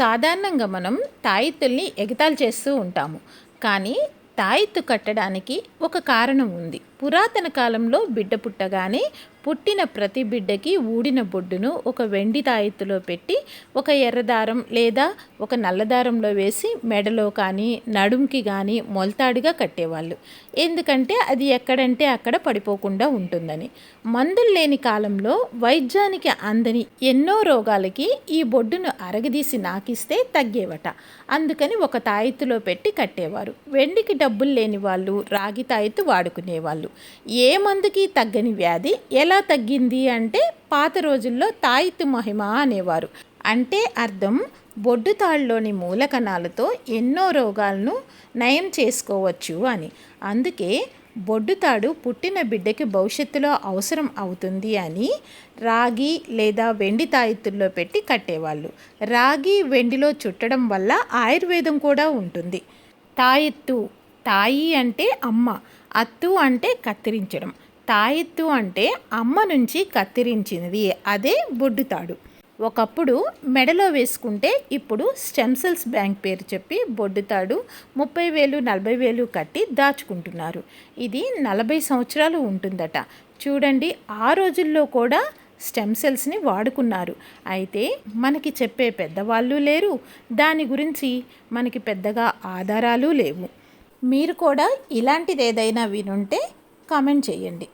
సాధారణంగా మనం తాయెత్తుల్ని ఎగతాళి చేస్తూ ఉంటాము. కానీ తాయెత్తు కట్టడానికి ఒక కారణం ఉంది. పురాతన కాలంలో బిడ్డ పుట్టగానే పుట్టిన ప్రతి బిడ్డకి ఊడిన బొడ్డును ఒక వెండి తాయెత్తులో పెట్టి ఒక ఎర్రదారం లేదా ఒక నల్లదారంలో వేసి మెడలో కానీ నడుంకి కానీ మొల్తాడుగా కట్టేవాళ్ళు. ఎందుకంటే అది ఎక్కడంటే అక్కడ పడిపోకుండా ఉంటుందని. మందులు లేని కాలంలో వైద్యానికి అందని ఎన్నో రోగాలకి ఈ బొడ్డును అరగదీసి నాకిస్తే తగ్గేవట. అందుకని ఒక తాయెత్తులో పెట్టి కట్టేవారు. వెండికి డబ్బులు లేని వాళ్ళు రాగి తాయెత్తు వాడుకునేవాళ్ళు. ఏ మందుకి తగ్గని వ్యాధి ఎలా తగ్గింది అంటే పాత రోజుల్లో తాయిత్తు మహిమ అనేవారు. అంటే అర్థం బొడ్డు తాళ్ళలోని మూలకణాలతో ఎన్నో రోగాలను నయం చేసుకోవచ్చు అని. అందుకే బొడ్డుతాడు పుట్టిన బిడ్డకి భవిష్యత్తులో అవసరం అవుతుంది అని రాగి లేదా వెండి తాయిత్తుల్లో పెట్టి కట్టేవాళ్ళు. రాగి వెండిలో చుట్టడం వల్ల ఆయుర్వేదం కూడా ఉంటుంది. తాయెత్తు తాయి అంటే అమ్మ. అత్తు అంటే కత్తిరించడం. తాయెత్తు అంటే అమ్మ నుంచి కత్తిరించినది. అదే బొడ్డుతాడు ఒకప్పుడు మెడలో వేసుకుంటే ఇప్పుడు స్టెమ్ సెల్స్ బ్యాంక్ పేరు చెప్పి బొడ్డుతాడు ముప్పై వేలు నలభై వేలు కట్టి దాచుకుంటున్నారు. ఇది నలభై సంవత్సరాలు ఉంటుందట. చూడండి ఆ రోజుల్లో కూడా స్టెమ్ సెల్స్ని వాడుకున్నారు. అయితే మనకి చెప్పే పెద్దవాళ్ళు లేరు. దాని గురించి మనకి పెద్దగా ఆధారాలు లేవు. మీరు కూడా ఇలాంటిది ఏదైనా వినుంటే కామెంట్ చేయండి.